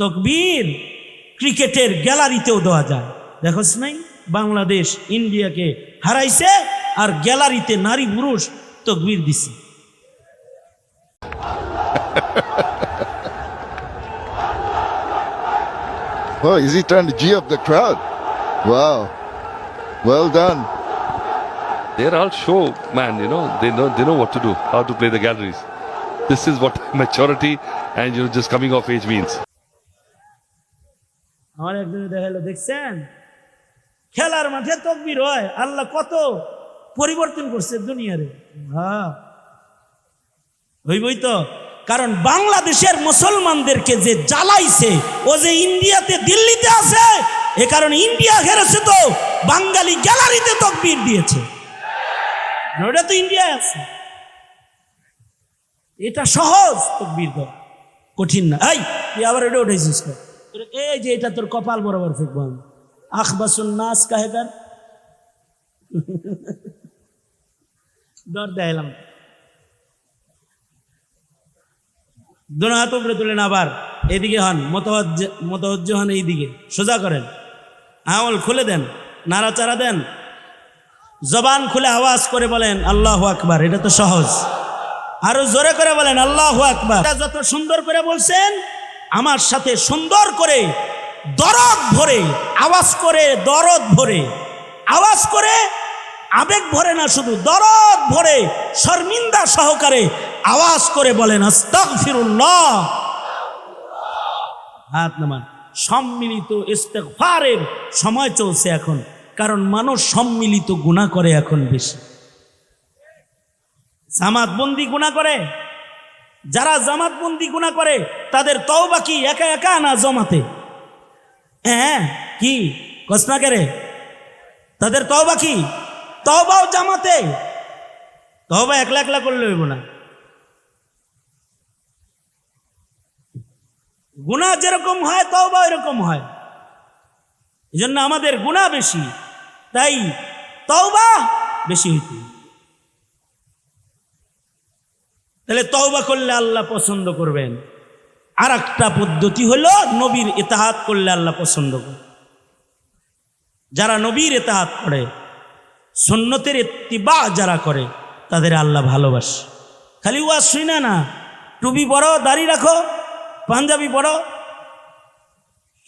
তকবীর ক্রিকেটের গ্যালারিতেও দেওয়া যায় দেখোস নাই বাংলাদেশ ইন্ডিয়াকে হারাইছে আর গ্যালারিতে নারী পুরুষ তকবীর দিছে Oh, is he trying to G up the crowd? Wow. Well done. They're all show man, you know. They know they know what to do, how to play the galleries. This is what maturity and you know just coming of age means. আমার একদিন দেখাল দেখছেন? খেলার মাঠে তকবির হয়। আল্লাহ কত পরিবর্তন করছে দুনিয়ারে। হ্যাঁ। হইবই তো। কারণ বাংলাদেশের মুসলমানদেরকে যে জ্বালাইছে, ও যে ইন্ডিয়াতে, দিল্লিতে আছে, এ কারণে ইন্ডিয়া হেরেছে তো, বাঙালি গ্যালারিতে তকবির দিয়েছে। ওটা তো ইন্ডিয়ায় আছে। এটা সহজ তকবির দেওয়া। কঠিন না। এই আবার এটা উঠেছিস কেন? এই যে এটা তোর কপাল বরাবর ফেকবো আমি আখবাসুন নাচ কাহেকার ডর দেখালাম দোনো হাত উপরে তুলেন আবার এইদিকে হন মতওয়াজ্জ মতওয়াজ্জ হন এইদিকে, সোজা করেন। আমল খুলে দেন, নাড়াচাড়া দেন। জবান খুলে আওয়াজ করে বলেন, আল্লাহ আকবার, এটা তো সহজ। আরও জোরে করে বলেন, আল্লাহ আকবার। যত সুন্দর করে বলছেন আমার সাথে সুন্দর করে দরদ ভরে, আওয়াজ করে দরদ ভরে, আওয়াজ করে আবেগ ভরে না শুধু, দরদ ভরে, শর্মিন্দা সহকারে আওয়াজ করে বলেন সম্মিলিত ইস্তেগফারের সময় চলছে এখন, কারণ মানুষ সম্মিলিত গুণা করে এখন বেশি। জামাতবন্দি গুণা করে? যারা জামাতবন্দি গুণা করে তাদের তওবা কি একা একা না জমাতে? হ্যাঁ কি? কসনা করে? তাদের তওবা কি? তওবাও জামাতে। তওবা একলা একলা করলে হইব না। গুণা যেরকম হয়, তওবা এরকম হয়। এই জন্য আমাদের গুণা বেশি। তাই তওবা বেশি হইতে। তাহলে তওবা করলে আল্লাহ পছন্দ করবেন। আর একটা পদ্ধতি হলো নবীর এতাহাত করলে আল্লাহ পছন্দ করে। যারা নবীর এতাহাত করে সন্ন্যতের ইত্তিবা যারা করে, তাদের আল্লাহ ভালোবাসে। খালি ওয়াজ শুই না না, টুপি পরো, দাড়ি রাখো, পাঞ্জাবি পরো।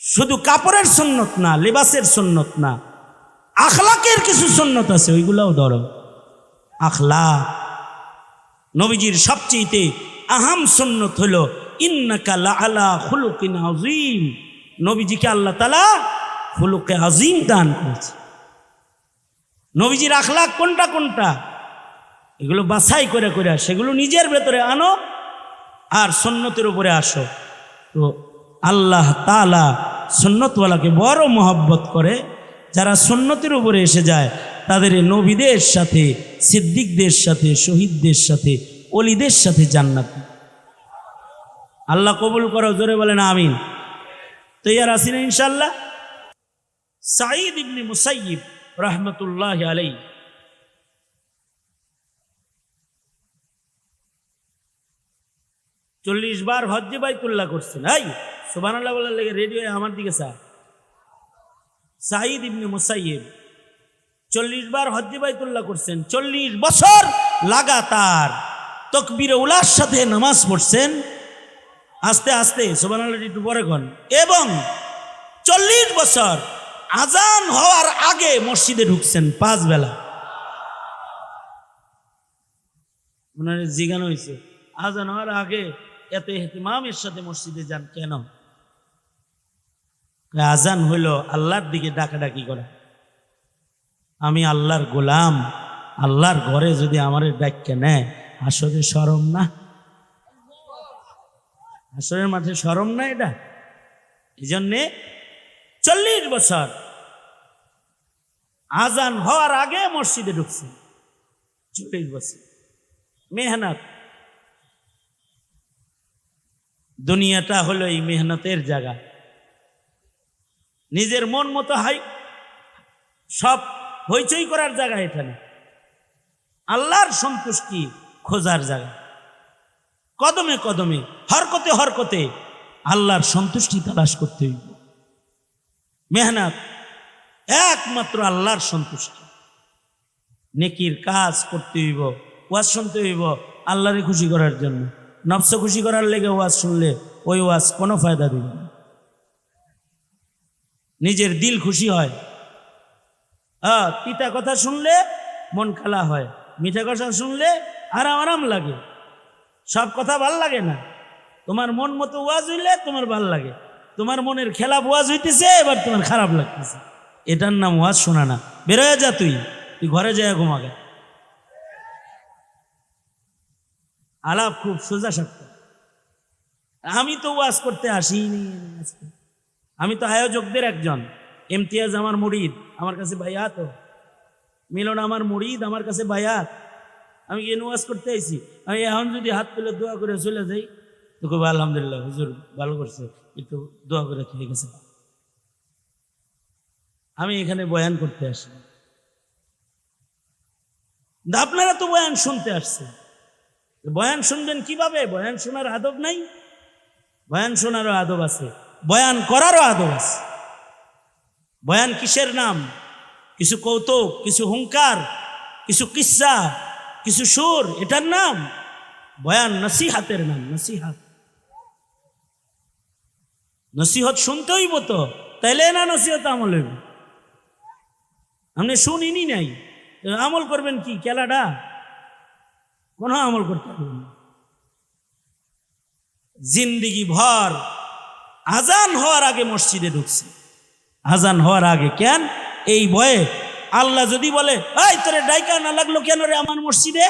শুধু কাপড়ের সন্ন্যত না, লেবাসের সন্ন্যত না, আখলাকের কিছু সন্ন্যত আছে, ওইগুলাও ধরো। আখলা নবীজির সবচেয়েতে আহাম সুন্নত হল ইন্নাকা আলা খুলুকিন আজিম নবীজিকে আল্লাহ তালা খুলুকে আজিম দান করেছে। নবীজির আখলাক কোনটা কোনটা? এগুলো বাছাই করে করে সেগুলো নিজের ভেতরে আনো আর সন্ন্যতের উপরে আসো। তো আল্লাহ তালা সন্ন্যতওয়ালাকে বড় মহব্বত করে, যারা সন্ন্যতের উপরে এসে যায়, তাদের নবীদের সাথে, সিদ্দিকদের সাথে, শহীদদের সাথে অলিদের সাথে জান্নাত। আল্লাহ কবুল করো, জোরে বলেন আমিন। তৈয়ার আসি না ইনশাল্লাহ সাঈদ ইবনে মুসাইয়িব রহমতুল্লাহ আলাই চল্লিশ বার হজ্জে বাইতুল্লাহ করছেন। এই আল্লাহ বলার লেগে রেডিও আমার দিকে স্যার সাঈদ ইবনে মুসাইয়িব চল্লিশ বার হজ্জে বাইতুল্লাহ করছেন। চল্লিশ বছর লাগাতার তকবির উলার সাথে নামাজ পড়ছেন। আস্তে আস্তে সুবান একটু পরে কন। এবং চল্লিশ বছর আজান হওয়ার আগে মসজিদে ঢুকছেন পাঁচ বেলা। ওনার জিজ্ঞানো হয়েছে আজান হওয়ার আগে এত হেতিমামের সাথে মসজিদে যান কেন? আজান হইল আল্লাহর দিকে ডাকাডাকি করা। আমি আল্লাহর গোলাম, আল্লাহর ঘরে যদি আমার ডাক্যা নেয় আসলে সরম না? আসরের মাঠে সরম না এটা? এই জন্যে চল্লিশ বছর আজান হওয়ার আগে মসজিদে ঢুকছে। চল্লিশ বছর। মেহনত। দুনিয়াটা হলো এই মেহনতের জায়গা। নিজের মন মতো হাই, সব হইচই করার জায়গা এখানে। আল্লাহর সন্তুষ্টি খোঁজার জায়গা। কদমে কদমে, হরকতে হরকতে আল্লাহর সন্তুষ্টি তালাশ করতে হইব। মেহনত একমাত্র আল্লাহর সন্তুষ্টি। নেকির কাজ করতে হইব, ওয়াজ শুনতে হইব আল্লাহরে খুশি করার জন্য। নফস খুশি করার লেগে ওয়াজ শুনলে ওই ওয়াজ কোনো ফায়দা দিবে না। নিজের দিল খুশি হয়। হ্যাঁ তিতা কথা শুনলে মন খালা হয়, মিঠা কথা শুনলে আরাম আরাম লাগে। সব কথা ভালো লাগে না। তোমার মন মতো ওয়াজ হইলে তোমার ভালো লাগে। তোমার মনের খেলাপ ওয়াজ হইতেছে, এবার তোমার খারাপ লাগতেছে। এটার নাম ওয়াজ শোনা না। বেরোয় যা তুই তুই ঘরে যায় ঘুমাগে। আলাপ খুব সোজা সাপ্ত আমি তো ওয়াজ করতে আসিনি। আমি তো আয়োজকদের একজন। ইমতিয়াজ আমার মুরিদ আমার কাছে ভাইয়া তো মিলন আমার মুরিদ আমার কাছে ভাইয়াত আমি কি ওয়াজ করতে আইছি? আমি এখন যদি হাত তুলে দোয়া করে চলে যাই, তো খুব আলহামদুলিল্লাহ, হুজুর ভালো করছে, একটু দোয়া করে ঠিক গেছে। আমি এখানে বয়ান করতে আসি। আপনারা তো বয়ান শুনতে আসছে বয়ান শুনবেন কীভাবে? বয়ান শোনার আদব নাই। বয়ান শোনারও আদব আছে। বয়ান করারও আদব আছে। বয়ান কিসের নাম? কিছু কৌতুক, কিছু হুঙ্কার কিছু কিসা কিছু সুর, এটার নাম? বয়ান, নসিহাতের নাম, নসিহাত। নসিহত শুনতে হইব তো? তাইলে না নসিহত আমল হইব? আপনি শুনিনি নাই। আমল করবেন কি, খেলাটা? কোনো আমল করতে পারবেন জিন্দিগি ভর, আজান হওয়ার আগে মসজিদে ঢুকছে। আজান হওয়ার আগে কেন? এই ভয়ে আল্লাহ যদি বলে, এই, তোরে ডাইকা না লাগল কেন রে আমার মসজিদে?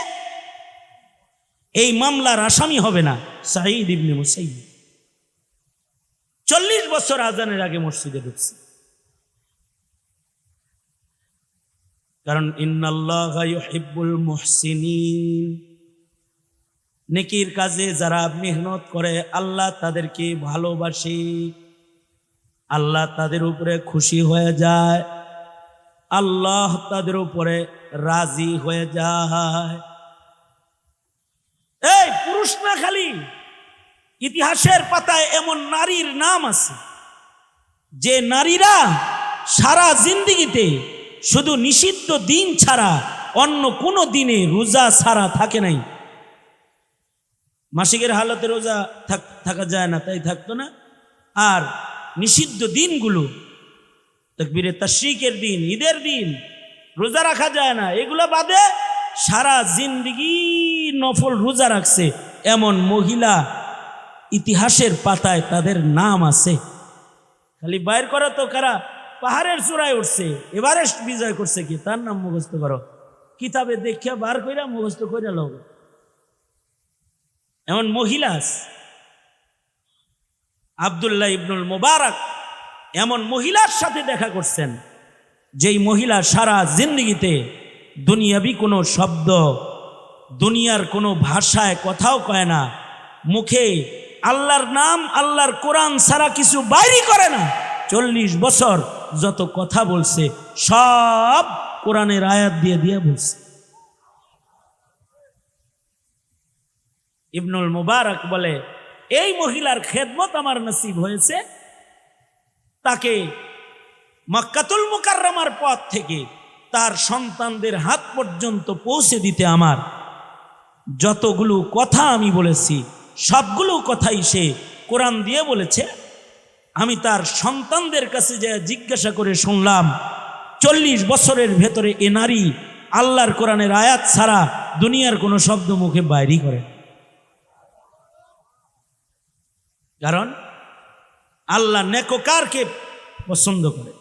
এই মামলার আসামি হবে না সাঈদ ইবনে মুসাইব। চল্লিশ বছর আজানের আগে মসজিদে ঢুকছে। কারণ ইন্নাল্লাহ ইউহিব্বুল মুহসিনিন। নেকির কাজে যারা মেহনত করে, আল্লাহ তাদেরকে ভালোবাসে। আল্লাহ তাদের উপরে খুশি হয়ে যায়। আল্লাহ তাদের উপরে রাজি হয়ে যায়। এই পুরুষ না খালি, ইতিহাসের পাতায় এমন নারীর নাম আছে, যে নারীরা সারা জিন্দিগিতে শুধু নিষিদ্ধ দিন ছাড়া অন্য কোনো দিনে রোজা ছাড়া থাকে নাই। মাসিকের হালতে রোজা থাক- যায় না, তাই থাকতো না। আর নিষিদ্ধ দিনগুলো তকবিরে তশ্রিকের দিন, ঈদের দিন, রোজা রাখা যায় না। এগুলো বাদে সারা জিন্দগি নফল রোজা রাখছে। এমন মহিলা ইতিহাসের পাতায় তাদের নাম আছে। খালি বাইর করো তো কারা? পাহাড়ের চূড়ায় উঠছে। এভারেস্ট বিজয় করছে কি? তার নাম মুখস্থ করো। কিতাবে দেখিয়া বার কইরা মুখস্থ কইরা লোক এমন মহিলা আছে। আবদুল্লাহ ইবনুল মোবারক এমন মহিলার সাথে দেখা করছেন, যেই মহিলা সারা জিন্দগিতে দুনিয়াবি কোনো শব্দ, দুনিয়ার কোনো ভাষায় কথাও কয় না, মুখে আল্লাহর নাম, আল্লাহর কোরআন সারা কিছু বাইরে করে না। চল্লিশ বছর যত কথা বলছে, সব কোরআনের আয়াত দিয়ে দিয়ে বলছে। ইবনুল মুবারক বলে, এই মহিলার খেদমত আমার নসিব হয়েছে তাকে মক্কাতুল মুকাররমার পথ থেকে তার সন্তানদের হাত পর্যন্ত পৌঁছে দিতে আমার যতগুলো কথা আমি বলেছি, সবগুলো কথাই সে কোরআন দিয়ে বলেছে। আমি তার সন্তানদের কাছে যে জিজ্ঞাসা করে শুনলাম, চল্লিশ বছরের ভেতরে এ নারী আল্লাহর কোরআনের আয়াত ছাড়া দুনিয়ার কোনো শব্দ মুখে বাইরই করে কারণ আল্লাহ নেকোকারকে পছন্দ করে।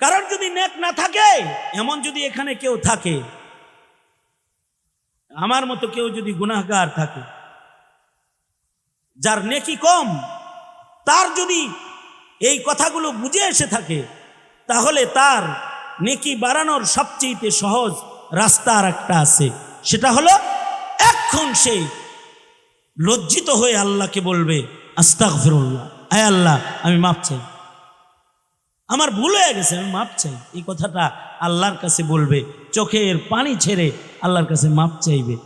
কারণ যদি নেক না থাকে, এমন যদি এখানে কেউ থাকে, আমার মতো কেউ যদি গুনাহগার থাকে, যার নেকি কম, তার যদি এই কথাগুলো বুঝে এসে থাকে, তাহলে তার নেকি বাড়ানোর সবচেয়ে সহজ রাস্তা আর একটা আছে। সেটা হলো, এখন সে লজ্জিত হয়ে আল্লাহকে বলবে আস্তাক ফিরুল্লাহ আয় আল্লাহ, আমি মাপ চাই। আমার ভুল হয়ে গেছে, আমি মাপ চাই। এই কথাটা আল্লাহর কাছে বলবে, চোখের পানি ছেড়ে আল্লাহর কাছে মাপ চাইবে।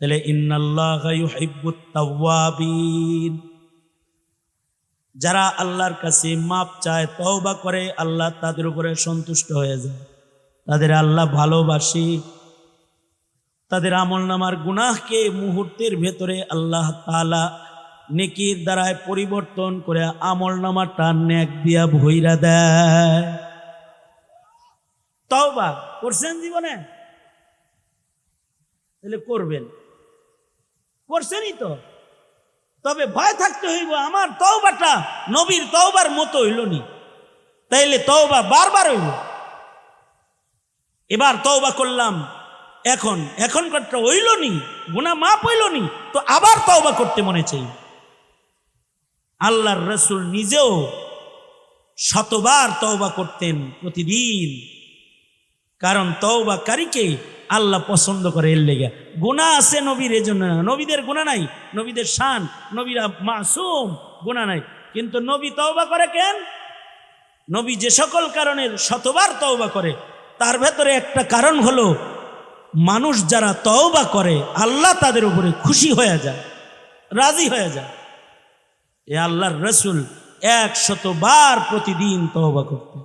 তাহলে, ইন্নাল্লাহ ইউহিব্বুত তাওয়াবিন। যারা আল্লাহর কাছে মাপ চায়, তওবা করে, আল্লাহ তাদের উপরে সন্তুষ্ট হয়ে যায়। তাদের আল্লাহ ভালোবাসি তাদের আমল নামার গুনাহকে মুহূর্তের ভেতরে আল্লাহ তালা নেকির দ্বারায় পরিবর্তন করে আমল নামাটা ন্যাক দিয়া ভৈরা দেয়। তাও বা করছেন জীবনে? তাহলে করবেন। করছেনই তো। তবে ভয় থাকতে হইব, আমার তওবাটা নবীর তওবার মতো হইল নি। তাইলে তওবা বারবার হইল। এবার তওবা করলাম। এখন, এখনকারটা হইল নি, গুণা মাপ হইল নি, তো আবার তওবা করতে মনে চাই। আল্লাহর রসুল নিজেও শতবার তওবা করতেন প্রতিদিন। কারণ তওবাকারীকে আল্লাহ পছন্দ করে এর লেগে। গুণা আছে নবীর এজন্য, নবীদের গুণা নাই, নবীদের শান, নবীরা মাসুম গুণা নাই। কিন্তু নবী তওবা করে কেন? নবী যে সকল কারণের শতবার তওবা করে, তার ভেতরে একটা কারণ হলো মানুষ যারা তওবা করে, আল্লাহ তাদের উপরে খুশি হয়ে যায়, রাজি হয়ে যায়। এ আল্লাহর রসুল এক শতবার প্রতিদিন তওবা করতেন।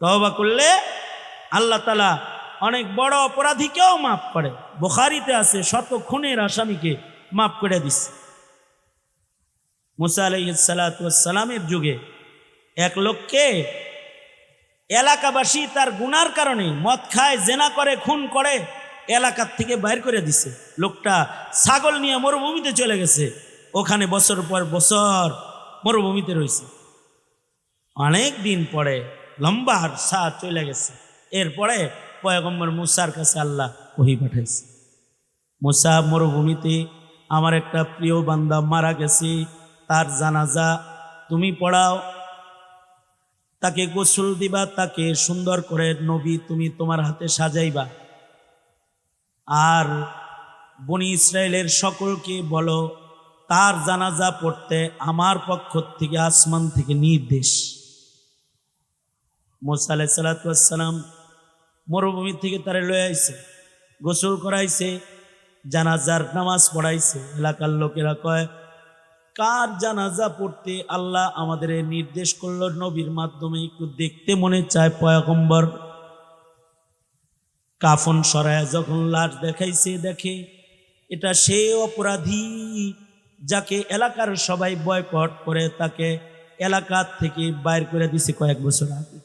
তওবা করলে আল্লাহ তালা অনেক বড় অপরাধীকেও মাফ করে। বোখারিতে আছে, শত খুনের আসামিকে মাফ করে দিচ্ছে। মুসা আলাইসালামের যুগে এক লোককে এলাকাবাসী তার গুনার কারণে মদ খায়, জেনা করে, খুন করে, এলাকার থেকে বাইর করে দিছে। লোকটা ছাগল নিয়ে মরুভূমিতে চলে গেছে। ওখানে বছর পর বছর মরুভূমিতে রয়েছে। অনেক দিন পরে লম্বা সা চলে গেছে। এরপরে পয়গম্বর মুসার কাছে আল্লাহ ওহি পাঠাইছে। মুসা, মরুভূমিতে আমার একটা প্রিয় বান্দা মারা গেছে। তার জানাজা তুমি পড়াও তাকে গোসল দিবা, তাকে সুন্দর করে নবী তুমি তোমার হাতে সাজাইবা। আর বনি ইসরায়েলের সকলকে বলো, তার জানাজা পড়তে আমার পক্ষ থেকে আসমান থেকে নির্দেশ। মোসা আলাই সালাতাম মরুভূমি থেকে তারে লয়ে আইছে, গোসল করাইছে, জানাজার নামাজ পড়াইছে। এলাকার লোকেরা কয় কার জানাজা পড়তে আল্লাহ আমাদের নির্দেশ করল? নবীর মাধ্যমে একটু দেখতে মনে চায় পয়গম্বর। কাফন সরায় যখন লাশ দেখাইছে, দেখে এটা সে অপরাধী যাকে এলাকার সবাই বয়কট করে, তাকে এলাকার থেকে বাইর করে দিছে কয়েক বছর আগে।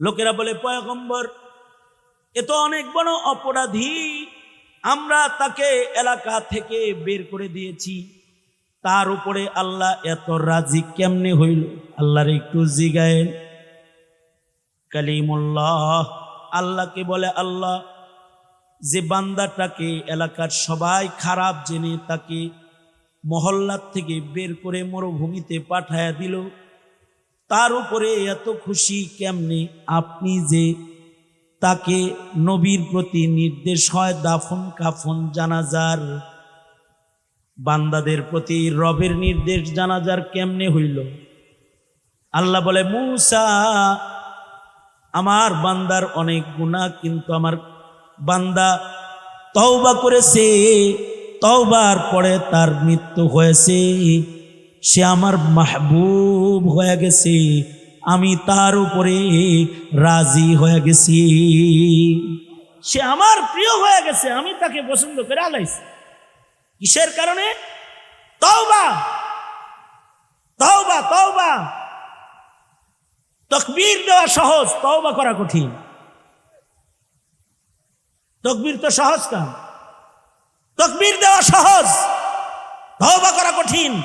লোকেরা বলে, পয়গম্বর, এ তো অনেক বড় অপরাধী। আমরা তাকে এলাকা থেকে বের করে দিয়েছি। তার উপরে আল্লাহ এত রাজি কেমনে হইল? আল্লাহর একটু জিগায়েন। কালিমুল্লাহ, আল্লাহকে বলে আল্লাহ, যে বান্দাটাকে এলাকার সবাই খারাপ জেনে তাকে মহল্লার থেকে বের করে মরুভূমিতে পাঠায়া দিল, তার উপরে এত খুশি কেমনে? আপনি যে তাকে নবীর প্রতি নির্দেশ হয় দাফন কাফন জানাজার। বান্দাদের প্রতি রবের নির্দেশ জানাজার কেমনে হইল? আল্লাহ বলে, মূসা, আমার বান্দার অনেক গুণা কিন্তু আমার বান্দা তওবা করেছে, তওবার পরে তার মৃত্যু হয়েছে। সে আমার মাহবুব হয়ে গেছে। আমি তার উপরে রাজি হয়ে গেছি। সে আমার প্রিয় হয়ে গেছে, আমি তাকে পছন্দ করে আলাইছি। কিসের কারণে? তওবা। তওবা তওবা। তকবীর দেওয়া সহজ, তওবা করা কঠিন। তকবীর তো সহজ কাম। তকবীর দেওয়া সহজ, তওবা করা কঠিন।